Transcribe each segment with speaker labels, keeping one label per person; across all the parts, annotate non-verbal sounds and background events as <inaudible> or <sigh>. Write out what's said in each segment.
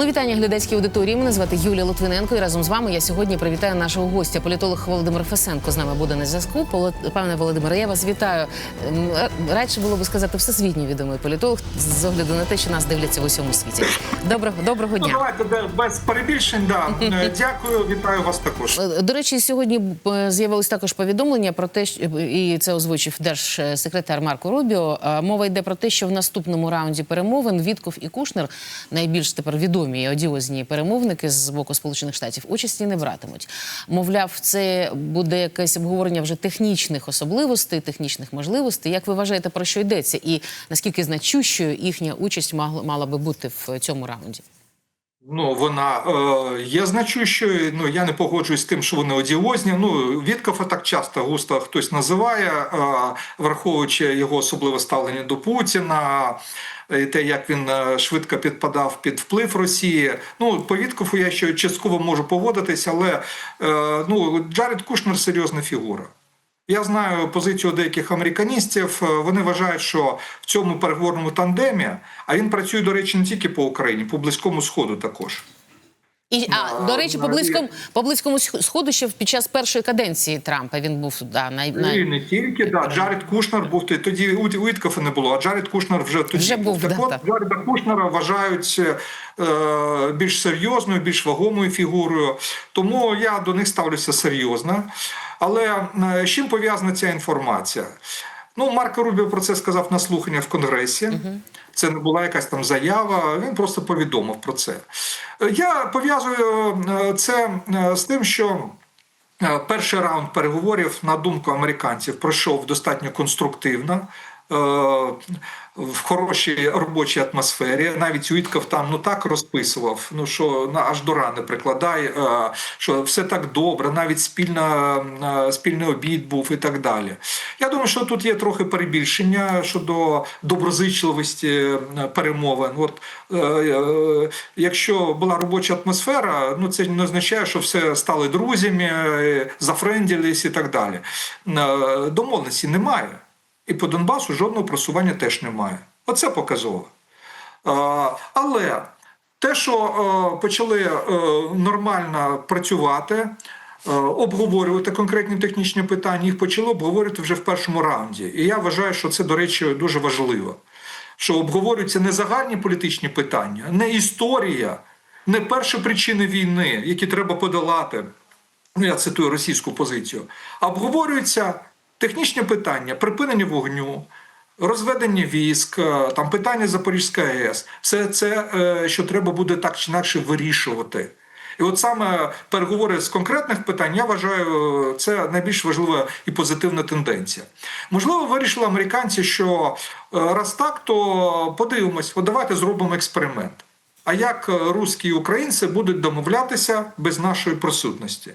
Speaker 1: Ну, вітання глядацькій аудиторії. Мене звати Юлія Литвиненко. І разом з вами я сьогодні привітаю нашого гостя. Політолог Володимир Фесенко з нами буде на зв'язку. Пане Володимире, я вас вітаю. Ем, Радше було би сказати всесвітньо відомий політолог з огляду на те, що нас дивляться в усьому світі. Доброго доброго
Speaker 2: Ну,
Speaker 1: дня.
Speaker 2: давайте без перебільшень. Да. <laughs> Е, Дякую, вітаю вас також.
Speaker 1: Е, До речі, сьогодні е, з'явилось також повідомлення про те, що і це озвучив держсекретар Марко Рубіо. Е, Мова йде про те, що в наступному раунді перемовин Вітков і Кушнер, найбільш тепер відомі і одіозні перемовники з боку Сполучених Штатів, участі не братимуть. Мовляв, це буде якесь обговорення вже технічних особливостей, технічних можливостей. Як ви вважаєте, про що йдеться, і наскільки значущою їхня участь мала би бути в цьому раунді?
Speaker 2: Ну, вона е, є значущою. Ну я не погоджуюсь з тим, що вони одіозні. Ну Віткофа так часто густо хтось називає, е, враховуючи його особливе ставлення до Путіна. І те, як він е, швидко підпадав під вплив Росії. Ну, по Віткофу я ще частково можу погодитись, але е, ну, Джаред Кушнер серйозна фігура. Я знаю позицію деяких американістів. Е, Вони вважають, що в цьому переговорному тандемі, а він працює, до речі, не тільки по Україні, по близькому сходу також.
Speaker 1: І а
Speaker 2: На-
Speaker 1: до речі, по близькому по близькому Сх- сходу ще під час першої каденції Трампа він був да най,
Speaker 2: І не тільки да, Джаред Кушнер був тоді у Уіткофа не було, а Джаред Кушнер вже тоді
Speaker 1: Вже був,
Speaker 2: Так
Speaker 1: да,
Speaker 2: от
Speaker 1: так.
Speaker 2: Джареда Кушнера вважають е, більш серйозною, більш вагомою фігурою. Тому я до них ставлюся серйозно. Але е, з чим пов'язана ця інформація? Ну, Марко Рубіо про це сказав на слухання в Конгресі. Це не була якась там заява. Він просто повідомив про це. Е, Я пов'язую е, це з тим, що. Перший раунд переговорів, на думку американців, пройшов достатньо конструктивно. Е, В хорошій робочій атмосфері. Навіть Уітков там ну так розписував, ну що на аж до рани прикладає, е, що все так добре, навіть спільна, е, спільний обід був і так далі. Я думаю, що тут є трохи перебільшення щодо доброзичливості перемовин. От якщо була робоча атмосфера, ну це не означає, що все стали друзями, зафренділись і так далі. Домовленості немає. І по Донбасу жодного просування теж немає. Оце показово. Але те, що е, почали е, нормально працювати, е, обговорювати конкретні технічні питання, їх почали обговорювати вже в першому раунді. І я вважаю, що це, до речі, дуже важливо. Що обговорюються не загальні політичні питання, не історія, не перші причини війни, які треба подолати. Ну, я цитую російську позицію, обговорюються технічні питання, припинення вогню, розведення військ, е, там питання Запорізької АЕС. Все це, е, що треба буде так чи інакше вирішувати. І от саме переговори з конкретних питань, я вважаю, це найбільш важлива і позитивна тенденція. Можливо, вирішили американці, що е, раз так, то подивимось, от давайте зробимо експеримент. А як е, русські і українці будуть домовлятися без нашої присутності?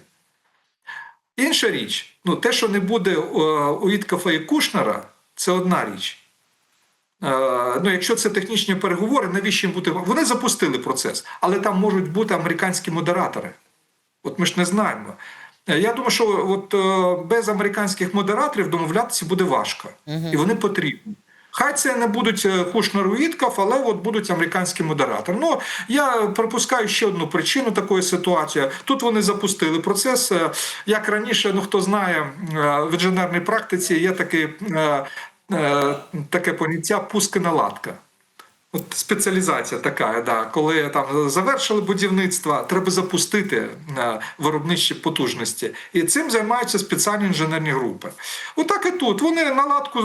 Speaker 2: Інша річ, ну те, що не буде е, у Іткафа і Кушнера, це одна річ. Е, Ну, якщо це технічні переговори, навіщо їм бути? Вони запустили процес, але там можуть бути американські модератори. От ми ж не знаємо. Е, Я думаю, що от без американських модераторів домовлятися буде важко, і вони потрібні. Хай це не будуть е, Кушнер і Ітков, але от будуть американські модератори. Ну я припускаю ще одну причину такої ситуації. Тут вони запустили процес. Е, Як раніше, ну хто знає е, в інженерній практиці є такий, таке поняття пусконаладка. От спеціалізація така, да, коли там завершили будівництво, треба запустити е, виробничі потужності. І цим займаються спеціальні інженерні групи. Отак і тут. Вони наладку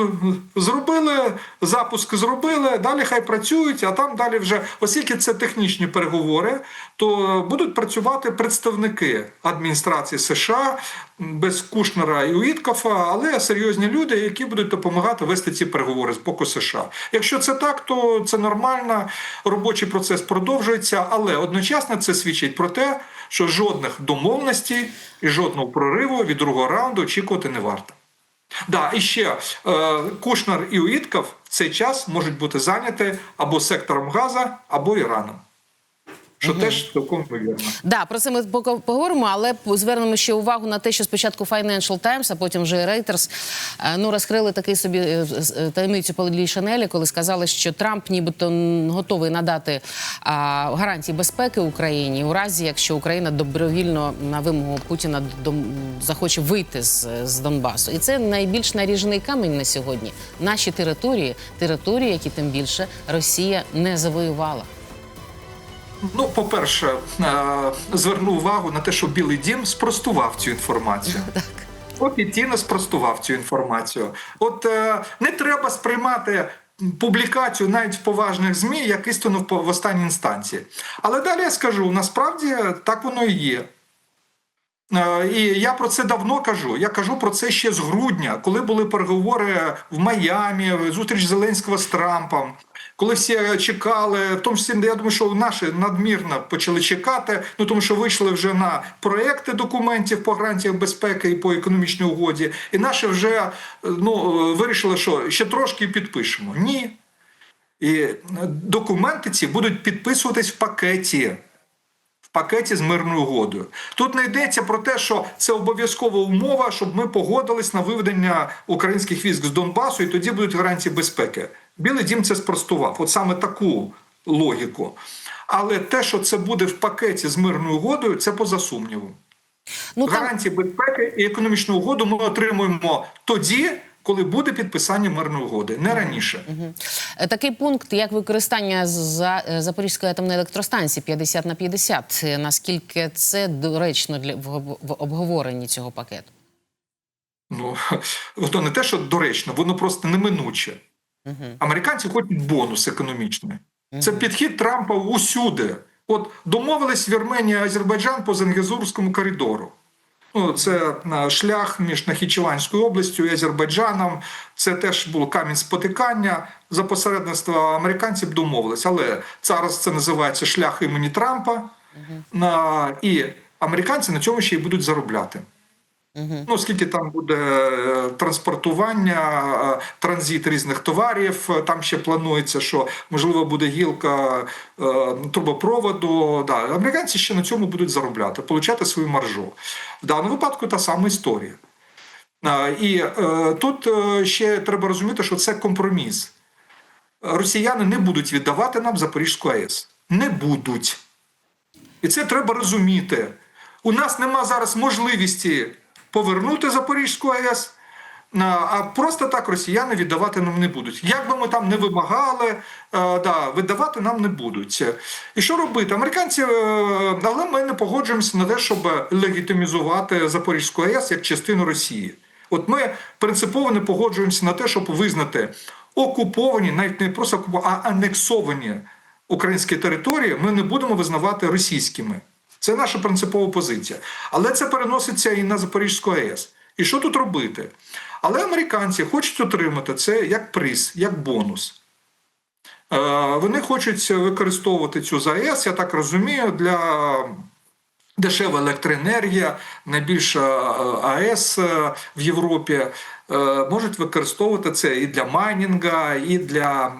Speaker 2: зробили, запуск зробили, далі хай працюють, а там далі вже, оскільки це технічні переговори, то будуть працювати представники адміністрації США без Кушнера і Уіткофа, але серйозні люди, які будуть допомагати вести ці переговори з боку США. Якщо це так, то це нормально, робочий процес продовжується, але одночасно це свідчить про те, що жодних домовленостей і жодного прориву від другого раунду очікувати не варто. Да, і ще е, Кушнер і Уітков в цей час можуть бути зайняті або сектором Газа, або Іраном. Що теж цілком ймовірно.
Speaker 1: Да, про це ми поговоримо, але звернемо ще увагу на те, що спочатку Financial Times, а потім вже Reuters, е, ну розкрили такий собі е, е, таємницю по Лілі Шанелі, коли сказали, що Трамп нібито готовий надати а, гарантії безпеки Україні у разі, якщо Україна добровільно на вимогу Путіна дом- захоче вийти з, з Донбасу. І це найбільш наріжений камінь на сьогодні. Наші території, території, які тим більше Росія не завоювала.
Speaker 2: Ну, по-перше, е, зверну увагу на те, що Білий Дім спростував цю інформацію. <laughs> Офіційно спростував цю інформацію. От е, не треба сприймати публікацію навіть в поважних ЗМІ як істину в останній інстанції. Але далі я скажу: насправді так воно і є. Е, І я про це давно кажу. Я кажу про це ще з грудня, коли були переговори в Майамі, зустріч Зеленського з Трампом. Коли всі чекали, в тому числі, я думаю, що наші надмірно почали чекати, ну тому що вийшли вже на проекти документів по гарантіях безпеки і по економічній угоді, і наші вже е, ну, е, вирішили, що ще трошки підпишемо. Ні. І е, документи ці будуть підписуватись в пакеті пакеті з мирною угодою. Тут не йдеться про те, що це обов'язкова умова, щоб ми погодились на виведення українських військ з Донбасу, і тоді будуть гарантії безпеки. Білий дім це спростував, от саме таку логіку. Але те, що це буде в пакеті з мирною угодою, це поза сумнівом.
Speaker 1: Ну там
Speaker 2: безпеки і економічну угоду ми отримуємо тоді, коли буде підписання мирної угоди, не раніше.
Speaker 1: Е, Такий пункт, як використання за е, Запорізької атомної електростанції 50 на 50. Е, Наскільки це доречно для в в обговоренні цього пакету?
Speaker 2: Ну, <laughs> воно не те, що доречно, воно просто неминуче. Американці хочуть бонус економічний. Це підхід Трампа усюди. От домовились Вірменія Азербайджан по Зангезурському коридору. Ну, це е, шлях між Нахічеванською областю і Азербайджаном. Це теж був камінь спотикання. За посередництва американців домовились. Але зараз це називається шлях імені Трампа. І американці на цьому ще й будуть заробляти. Ну, скільки там буде е, транспортування, е, транзит різних товарів. е, Там ще планується, що можливо буде гілка трубопроводу. Да, американці ще на цьому будуть заробляти, получати свою маржу. В даному випадку та сама історія. І тут ще треба розуміти, що це компроміс. Росіяни не будуть віддавати нам Запорізьку АЕС. Не будуть. І це треба розуміти. У нас нема зараз можливості повернути Запорізьку АЕС, а- просто так росіяни віддавати нам не будуть. Як би ми там не вимагали, е, да, видавати нам не будуть. І що робити? Американці, е, але ми не погоджуємося на те, щоб легітимізувати Запорізьку АЕС як частину Росії. От ми принципово не погоджуємося на те, щоб визнати окуповані, навіть не просто окуповані, а анексовані українські території, ми не будемо визнавати російськими. Це наша принципова позиція. Але це переноситься і на Запорізьку АЕС. І що тут робити? Але американці хочуть отримати це як приз, як бонус. Е, Вони хочуть використовувати цю ЗАЕС, я так розумію, для дешева електроенергія, найбільша е, АЕС е, в Європі. Е, Можуть використовувати це і для майнінга, і для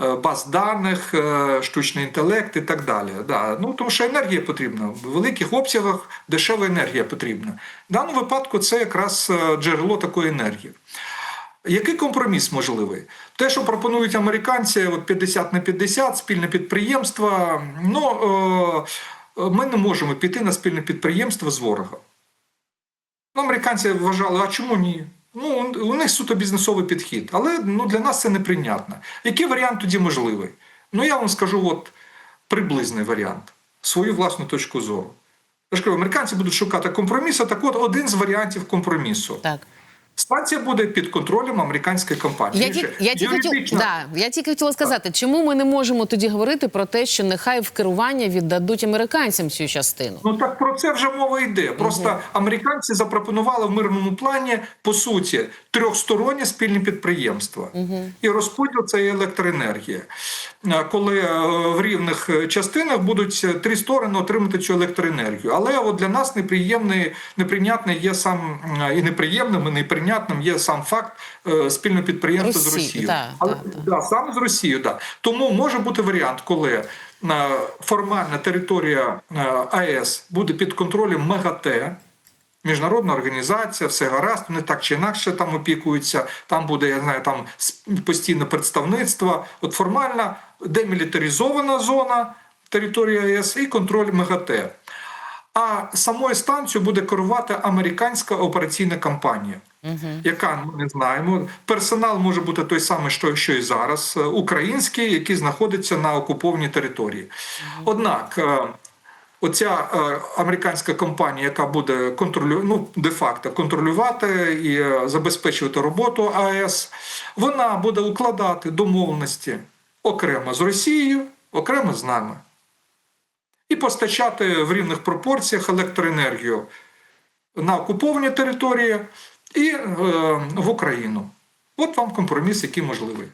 Speaker 2: е, е, баз даних, штучний інтелект і так далі. Да. Ну, тому що енергія потрібна. В великих обсягах дешева енергія потрібна. В даному випадку це якраз джерело такої енергії. Який компроміс можливий? Те, що пропонують американці, от 50 на 50, спільне підприємство. Ну ми не можемо піти на спільне підприємство з ворогом. Ну, американці вважали, а чому ні? Ну, у них суто бізнесовий підхід, але ну, для нас це неприйнятно. Який варіант тоді можливий? Ну, я вам скажу от приблизний варіант, свою власну точку зору. Я ж кажу, американці будуть шукати компромісу, так от один з варіантів компромісу.
Speaker 1: Так.
Speaker 2: Станція буде під контролем американської компанії.
Speaker 1: Я, ті, я, тільки
Speaker 2: Юридично-
Speaker 1: да, я тільки хотіла сказати, чому ми не можемо тоді говорити про те, що нехай в керування віддадуть американцям цю частину.
Speaker 2: Ну так про це вже мова йде. Просто американці запропонували в мирному плані по суті трьохстороннє спільне підприємство і розподіл цієї електроенергії. Е, Коли е, в рівних е, частинах будуть три сторони отримати цю електроенергію. Але от для нас неприємний, неприйнятний є сам і неприємним, і неприйнятним є сам факт е, спільного підприємства з Росією.
Speaker 1: да,
Speaker 2: Але
Speaker 1: да,
Speaker 2: да, саме з Росією, да. Тому може бути варіант, коли е, формальна територія е, АЕС буде під контролем МАГАТЕ, міжнародна організація, все гаразд, вони так чи інакше там опікуються. Там буде, я знаю, там постійне представництво. От формальна демілітаризована зона території АЕС і контроль МАГАТЕ. А самою станцією буде керувати американська операційна компанія, яка ми не знаємо. Персонал може бути той самий, що, що і зараз, е, український, який знаходиться на окупованій території. Однак. е, Оця е, американська компанія, яка буде контролювати, ну, де-факто контролювати і забезпечувати роботу АЕС, вона буде укладати домовленості окремо з Росією, окремо з нами. І постачати в рівних пропорціях електроенергію на окуповані території і е, в Україну. От вам компроміс, який можливий.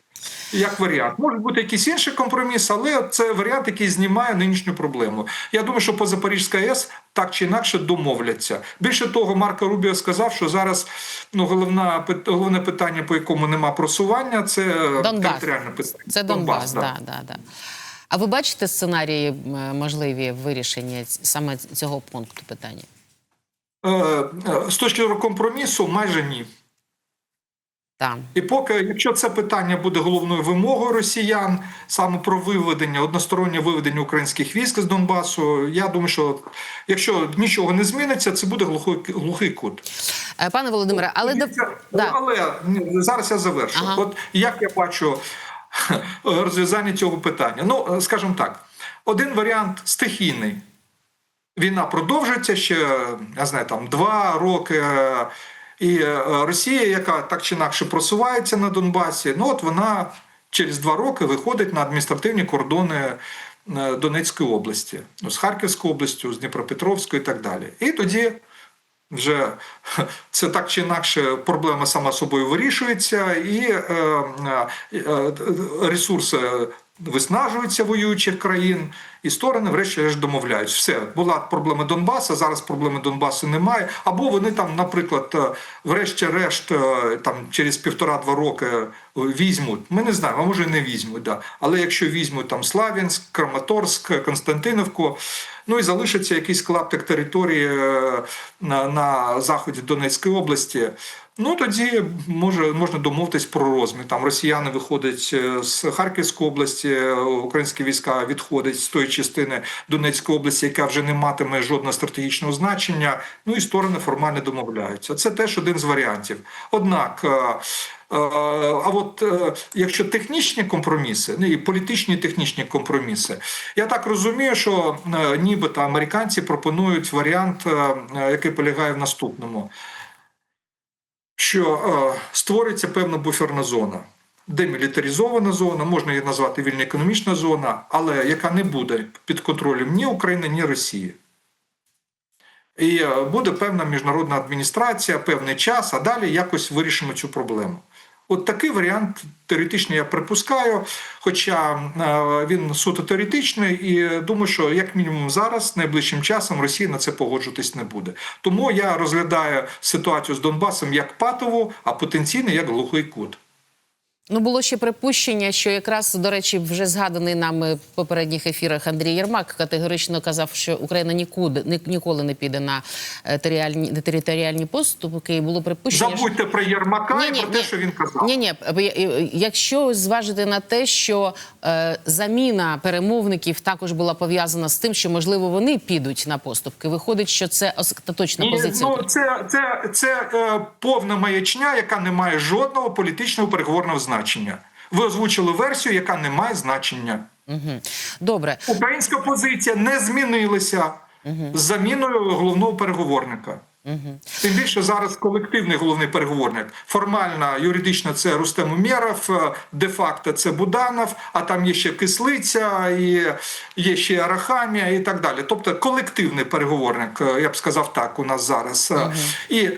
Speaker 2: Як варіант. Може бути якийсь інший компроміс, але це варіант, який знімає нинішню проблему. Я думаю, що по Запорізька АЕС так чи інакше домовляться. Більше того, Марко Рубіо сказав, що зараз ну, головна, головне питання, по якому нема просування, це
Speaker 1: Донбас.
Speaker 2: територіальне питання.
Speaker 1: Це Донбас,
Speaker 2: да.
Speaker 1: да. Да, да, А ви бачите сценарії можливі вирішення саме цього пункту питання?
Speaker 2: Е, е, З точки зору компромісу, майже ні.
Speaker 1: Так.
Speaker 2: І поки, якщо це питання буде головною вимогою росіян, саме про виведення, одностороннє виведення українських військ з Донбасу, я думаю, що якщо нічого не зміниться, це буде глухий, глухий кут.
Speaker 1: Е, Пане Володимире, але до...
Speaker 2: Дивіться,
Speaker 1: да.
Speaker 2: але зараз я завершу.
Speaker 1: Ага.
Speaker 2: От як я бачу <laughs> розв'язання цього питання. Ну, скажімо так, один варіант стихійний. Війна продовжується ще, я знаю, там два роки. І е, Росія, яка так чи інакше просувається на Донбасі, ну от вона через два роки виходить на адміністративні кордони е, Донецької області, ну, з Харківською областю, з Дніпропетровською і так далі. І тоді вже це так чи інакше проблема сама собою вирішується, і е, е, е, ресурси виснажуються воюючих країн, і сторони, врешті-решт, домовляються. Все, була проблема Донбасу, зараз проблеми Донбасу немає. Або вони там, наприклад, е, врешті-решт, е, там через півтора-два роки е, візьмуть. Ми не знаємо, а може не візьмуть. Да. Але якщо візьмуть там Славянськ, Краматорськ, Константиновку. Ну і залишиться якийсь клаптик території на, на заході Донецької області. Ну тоді може можна домовитись про розмір. Там росіяни виходять е, з Харківської області, е, українські війська відходять з тої частини Донецької області, яка вже не матиме жодного стратегічного значення. Ну і сторони формально домовляються. Це теж один з варіантів. Однак. е, А от якщо технічні компроміси, ну і політичні технічні компроміси, я так розумію, що нібито американці пропонують варіант, який полягає в наступному що е, створюється певна буферна зона. Демілітаризована зона, можна її назвати вільна економічна зона, але яка не буде під контролем ні України, ні Росії. І е, буде певна міжнародна адміністрація, певний час, а далі якось вирішимо цю проблему. От такий варіант теоретично я припускаю, хоча е, він суто теоретичний, і думаю, що як мінімум зараз, найближчим часом, Росія на це погоджуватись не буде. Тому я розглядаю ситуацію з Донбасом як патову, а потенційно як глухий кут.
Speaker 1: Ну, було ще припущення, що якраз, до речі, вже згаданий нами в попередніх ефірах Андрій Єрмак категорично казав, що Україна нікуди ні, ніколи не піде на е, територіальні, територіальні поступки. І було припущення. що-
Speaker 2: про Єрмака і
Speaker 1: Ні-ні,
Speaker 2: про те,
Speaker 1: ні.
Speaker 2: що він казав.
Speaker 1: Ні, ні, якщо зважити на те, що е, заміна перемовників також була пов'язана з тим, що можливо вони підуть на поступки, виходить, що це остаточна
Speaker 2: Ні,
Speaker 1: позиція.
Speaker 2: ну, це це, це е, повна маячня, яка не має жодного політичного переговорного значення. Ви озвучили версію, яка не має значення.
Speaker 1: Мгм. Добре,
Speaker 2: Українська позиція не змінилася з заміною головного переговорника. Тим більше зараз колективний головний переговорник. Формально, юридично це Рустем Умєров, е, де-факто це Буданов, а там є ще Кислиця, і є ще Арахамія і так далі. Тобто колективний переговорник, е, я б сказав так, у нас зараз. Е, І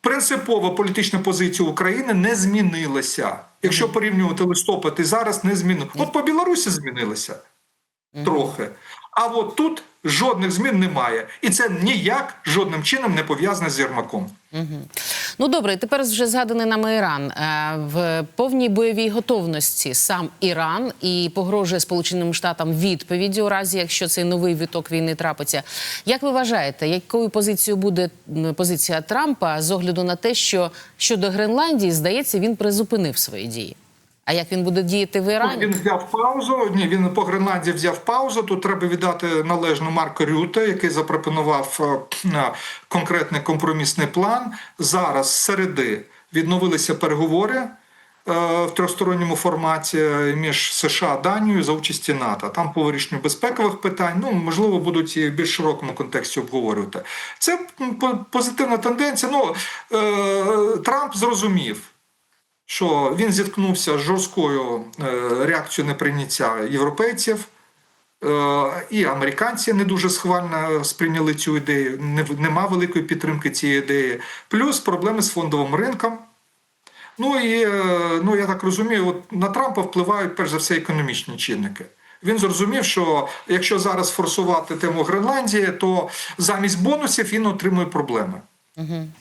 Speaker 2: принципова політична позиція України не змінилася. Якщо порівнювати листопад і зараз, не змінилося. От по Білорусі змінилося трохи. А от тут жодних змін немає, і це ніяк жодним чином не пов'язане з Єрмаком.
Speaker 1: Ну добре, тепер вже згаданий нами Іран Е, в повній бойовій готовності сам Іран і погрожує Сполученим Штатам відповіді у разі, якщо цей новий виток війни трапиться. Як ви вважаєте, якою позицією буде позиція Трампа з огляду на те, що щодо Гренландії, здається, він призупинив свої дії? А як він буде діяти в Ірані?
Speaker 2: Він взяв паузу. Ні, він по Гренландії взяв паузу. Тут треба віддати належну Марко Рюте, який запропонував е, е, конкретний компромісний план. Зараз з середи відновилися переговори е, в трьохсторонньому форматі між США та Данією за участі НАТО. Там по вирішенню безпекових питань, ну можливо, будуть і в більш широкому контексті обговорювати. Це позитивна тенденція. Ну Трамп зрозумів що він зіткнувся з жорсткою е, реакцією неприйняття європейців. Е, І американці не дуже схвально сприйняли цю ідею. Не- Нема великої підтримки цієї ідеї. Плюс проблеми з фондовим ринком. Ну і е, ну я так розумію, от на Трампа впливають перш за все економічні чинники. Він зрозумів, що якщо зараз форсувати тему Гренландії, то замість бонусів він отримує проблеми.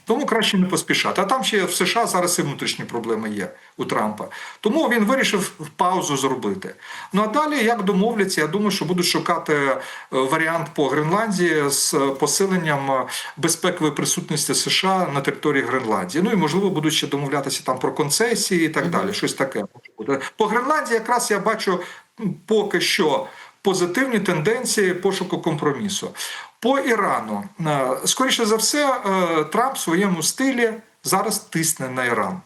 Speaker 2: Тому краще не поспішати. А там ще в США зараз і внутрішні проблеми є у Трампа. Тому він вирішив паузу зробити. Ну а далі, як домовляться, я думаю, що будуть шукати е, варіант по Гренландії з посиленням е, безпекової присутності США на території Гренландії. Ну і можливо будуть ще домовлятися там про концесії і так далі. Щось таке. По Гренландії якраз я бачу поки що. Позитивні тенденції пошуку компромісу по Ірану. Е, Скоріше за все, е, Трамп в своєму стилі зараз тисне на Іран.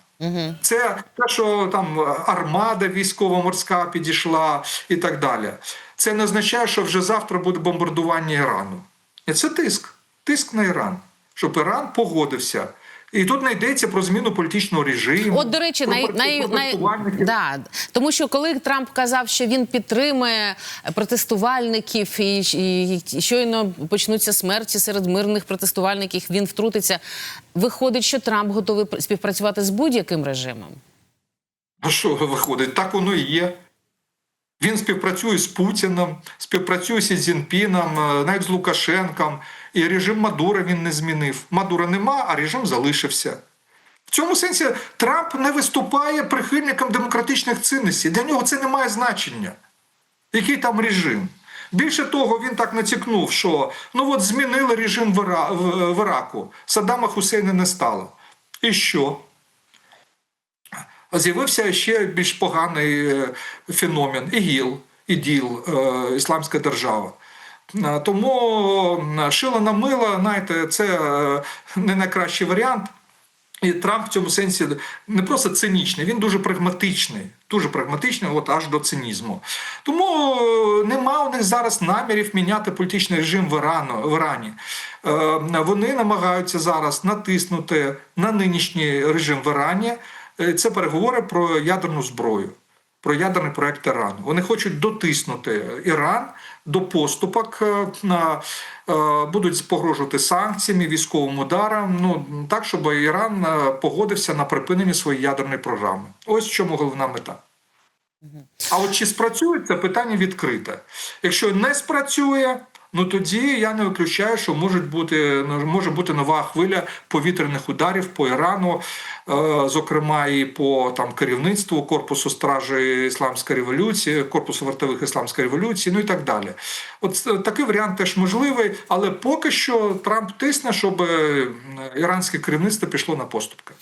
Speaker 2: Це те, що там армада військово-морська підійшла і так далі. Це не означає, що вже завтра буде бомбардування Ірану. І це тиск. Тиск на Іран, щоб Іран погодився. І тут не йдеться про зміну політичного режиму.
Speaker 1: От, до речі,
Speaker 2: про
Speaker 1: най,
Speaker 2: про
Speaker 1: най, най, да, тому що коли Трамп казав, що він підтримує протестувальників і, і, і щойно почнуться смерті серед мирних протестувальників, він втрутиться. Виходить, що Трамп готовий співпрацювати з будь-яким режимом.
Speaker 2: А що виходить? Так воно і є. Він співпрацює з Путіним, співпрацює з Зінпіном, е, навіть з Лукашенком. І режим Мадура він не змінив. Мадура нема, а режим залишився. В цьому сенсі Трамп не виступає прихильником демократичних цінностей. Для нього це не має значення. Який там режим? Більше того, він так натякнув, що ну от змінили режим в Іраку. Саддама Хусейна не стало. І що? З'явився ще більш поганий е, феномен ІГІЛ, ІДІЛ, е, Ісламська держава. Тому шило на мило, знаєте, це е, не найкращий варіант. І Трамп в цьому сенсі не просто цинічний, він дуже прагматичний, дуже прагматичний, от аж до цинізму. Тому е, нема у них зараз намірів міняти політичний режим в, Ірану, в Ірані. Е, Вони намагаються зараз натиснути на нинішній режим в Ірані. Це переговори про ядерну зброю. Про ядерний проект Ірану. Вони хочуть дотиснути Іран до поступок, е, е, будуть погрожувати санкціями, військовим ударом, ну так, щоб Іран е, погодився на припинення своєї ядерної програми. Ось в чому головна мета. А от чи спрацює це питання відкрите. Якщо не спрацює, ну тоді я не виключаю, що може бути, може бути нова хвиля повітряних ударів по Ірану, е, зокрема і по там керівництву корпусу стражі Ісламської революції, корпусу вартових Ісламської революції, ну і так далі. От е, такий варіант теж можливий, але поки що Трамп тисне, щоб е, іранське керівництво пішло на поступки.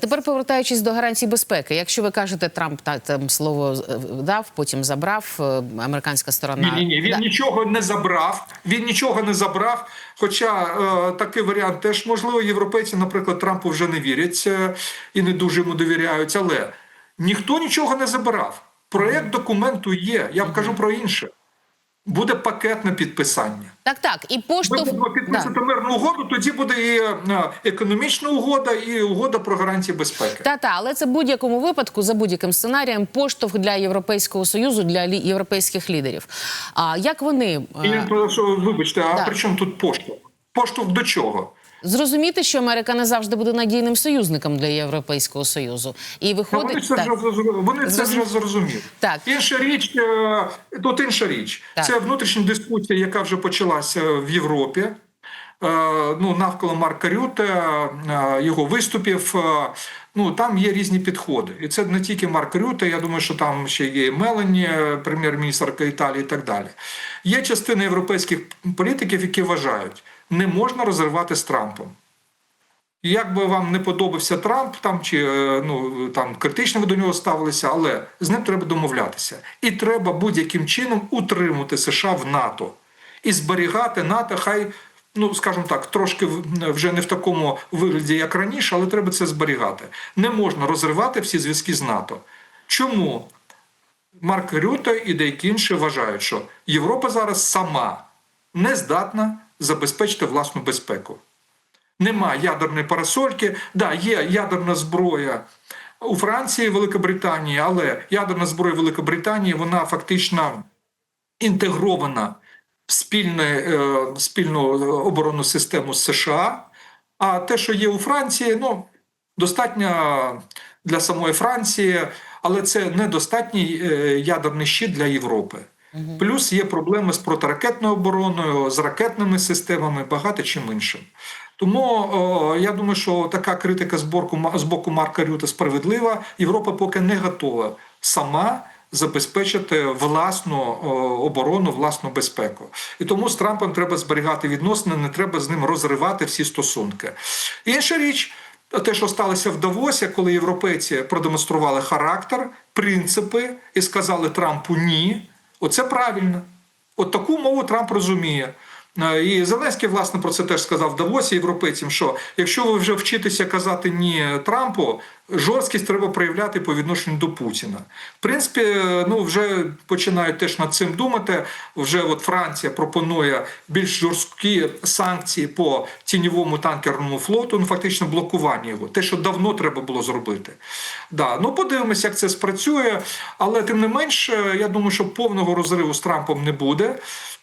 Speaker 1: Тепер повертаючись до гарантій безпеки, якщо ви кажете, Трамп так там слово дав, потім забрав американська сторона.
Speaker 2: Ні, ні, ні. Він
Speaker 1: Да.
Speaker 2: нічого не забрав. Він нічого не забрав. Хоча е, такий варіант теж можливо. Європейці, наприклад, Трампу вже не вірять е, і не дуже йому довіряють. Але ніхто нічого не забирав. Проєкт документу є. Я кажу про інше. Буде пакетне підписання.
Speaker 1: Так, так, і
Speaker 2: Ми
Speaker 1: поштовх
Speaker 2: будемо
Speaker 1: да.
Speaker 2: підписати мирну угоду, тоді буде і е, економічна угода, і угода про гарантії безпеки.
Speaker 1: Та та, але це в будь-якому випадку за будь-яким сценарієм поштовх для європейського союзу для лі- європейських лідерів. А як вони
Speaker 2: І
Speaker 1: е,
Speaker 2: вибачте, а
Speaker 1: Да.
Speaker 2: при чому тут поштовх? Поштовх до чого?
Speaker 1: Зрозуміти, що Америка не завжди буде надійним союзником для Європейського союзу, і виходить
Speaker 2: Вони це,
Speaker 1: так.
Speaker 2: вже, вони це вже зрозуміли.
Speaker 1: Так.
Speaker 2: Інша річ, е, тут інша річ.
Speaker 1: Так.
Speaker 2: Це внутрішня дискусія, яка вже почалася в Європі. Е, Ну, навколо Марка Рюте, е, його виступів. Ну там є різні підходи, і це не тільки Марк Рюте. Я думаю, що там ще є і Мелані, прем'єр-міністрка Італії, і так далі. Є частина європейських політиків, які вважають, не можна розривати з Трампом. Як би вам не подобався Трамп, там чи е, ну там критично ви до нього ставилися, але з ним треба домовлятися, і треба будь-яким чином утримувати США в НАТО і зберігати НАТО. Хай ну скажімо так, трошки вже не в такому вигляді, як раніше, але треба це зберігати. Не можна розривати всі зв'язки з НАТО. Чому? Марк Рюте і деякі інші вважають, що Європа зараз сама не здатна забезпечити власну безпеку. Нема ядерної парасольки. Да, є ядерна зброя у Франції, Великобританії, але ядерна зброя Великобританії вона фактично інтегрована в е, спільну оборонну систему США. А те, що є у Франції, ну достатньо для самої Франції, але це недостатній е, ядерний щит для Європи. Плюс є проблеми з протиракетною обороною, з ракетними системами, багато чим іншим. Тому о, я думаю, що така критика з боку, з боку Марка Рюта справедлива. Європа поки не готова сама забезпечити власну оборону, власну безпеку. І тому з Трампом треба зберігати відносини, не треба з ним розривати всі стосунки. Інша річ. Те, що сталося в Давосі, коли європейці продемонстрували характер, принципи і сказали Трампу ні, оце правильно. От таку мову Трамп розуміє. Е, І Зеленський, власне, про це теж сказав Давосі європейцям, що якщо ви вже вчитеся казати ні Трампу, жорсткість треба проявляти по відношенню до Путіна. В принципі, е, ну вже починають теж над цим думати. Вже от Франція пропонує більш жорсткі санкції по тіньовому танкерному флоту, ну фактично блокування його, те, що давно треба було зробити. Да, ну подивимося, як це спрацює, але тим не менш, е, я думаю, що повного розриву з Трампом не буде.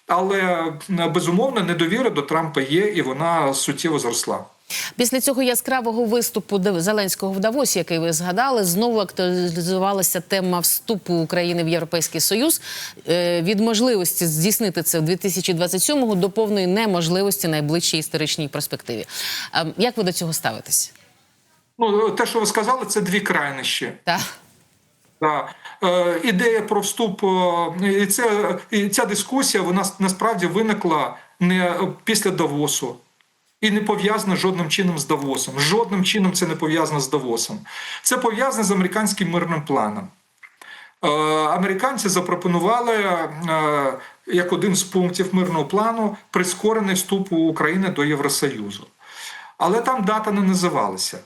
Speaker 2: Але е, безумовно недовіра до Трампа є, і вона суттєво зросла.
Speaker 1: Після цього яскравого виступу Зеленського в Давосі, який ви згадали, знову актуалізувалася тема вступу України в Європейський Союз е, від можливості здійснити це в 2027-го до повної неможливості найближчій історичній перспективі. Як ви до цього ставитесь?
Speaker 2: Ну те, що ви сказали, це дві крайнощі.
Speaker 1: Так.
Speaker 2: Да. Е, ідея про вступ, е, і, це, і ця дискусія вона насправді виникла не після Давосу і не пов'язана жодним чином з Давосом. Жодним чином це не пов'язано з Давосом. Це пов'язано з американським мирним планом. Е, Американці запропонували е, як один з пунктів мирного плану прискорений вступ України до Євросоюзу. Але там дата не називалася.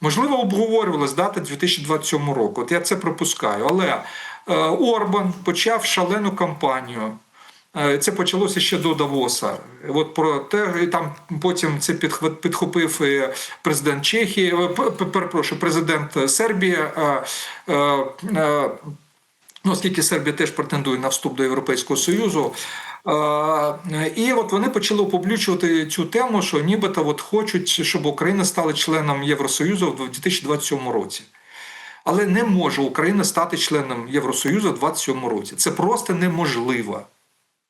Speaker 2: Можливо, обговорювалась дата 2027 року. От я це припускаю. Але е, Орбан почав шалену кампанію. Е, Це почалося ще до Давоса. От про те, і там потім це підхопив президент Чехії, е, перепрошую, президент Сербії. Ну, оскільки Сербія теж претендує на вступ до Європейського Союзу. І от вони почали опублічувати цю тему, що нібито от хочуть, щоб Україна стала членом Євросоюзу в 2027 році. Але не може Україна стати членом Євросоюзу в 2027 році. Це просто неможливо.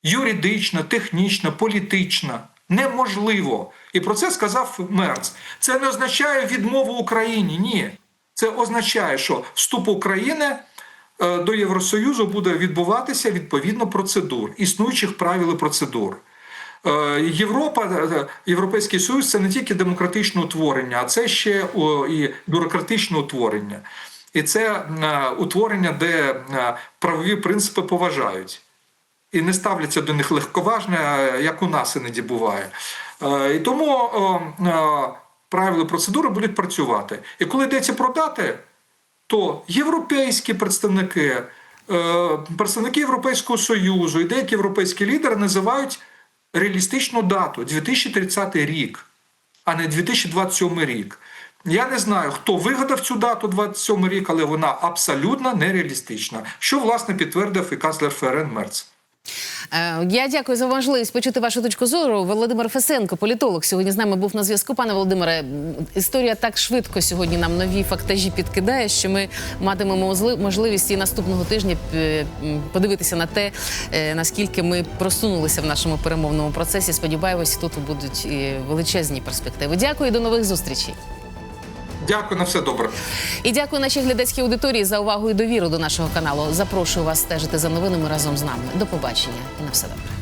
Speaker 2: Юридично, технічно, політично. Неможливо. І про це сказав Мерц. Це не означає відмову Україні. Ні. Це означає, що вступ України до Євросоюзу буде відбуватися відповідно процедур, існуючих правил і процедур. Е, Європа, е, Європейський Союз це не тільки демократичне утворення, а це ще і бюрократичне утворення. І це е, утворення, де е, правові принципи поважають і не ставляться до них легковажно, як у нас іноді буває. Е, І тому е, правила процедури будуть працювати. І коли йдеться про дати, то європейські представники, е, представники Європейського Союзу і деякі європейські лідери називають реалістичну дату 2030 рік, а не 2027 рік. Я не знаю, хто вигадав цю дату 27 рік, але вона абсолютно нереалістична, що власне підтвердив і канцлер ФРН Мерц.
Speaker 1: Е, Я дякую за можливість почути вашу точку зору. Володимир Фесенко, політолог, сьогодні з нами був на зв'язку. Пане Володимире, історія так швидко сьогодні нам нові фактажі підкидає, що ми матимемо можли- можливість і наступного тижня е, подивитися на те, е, наскільки ми просунулися в нашому перемовному процесі. Сподіваємось, тут будуть величезні перспективи. Дякую і до нових зустрічей.
Speaker 2: Дякую на все добре.
Speaker 1: І дякую нашій глядацькій аудиторії за увагу і довіру до нашого каналу. Запрошую вас стежити за новинами разом з нами. До побачення і на все добре.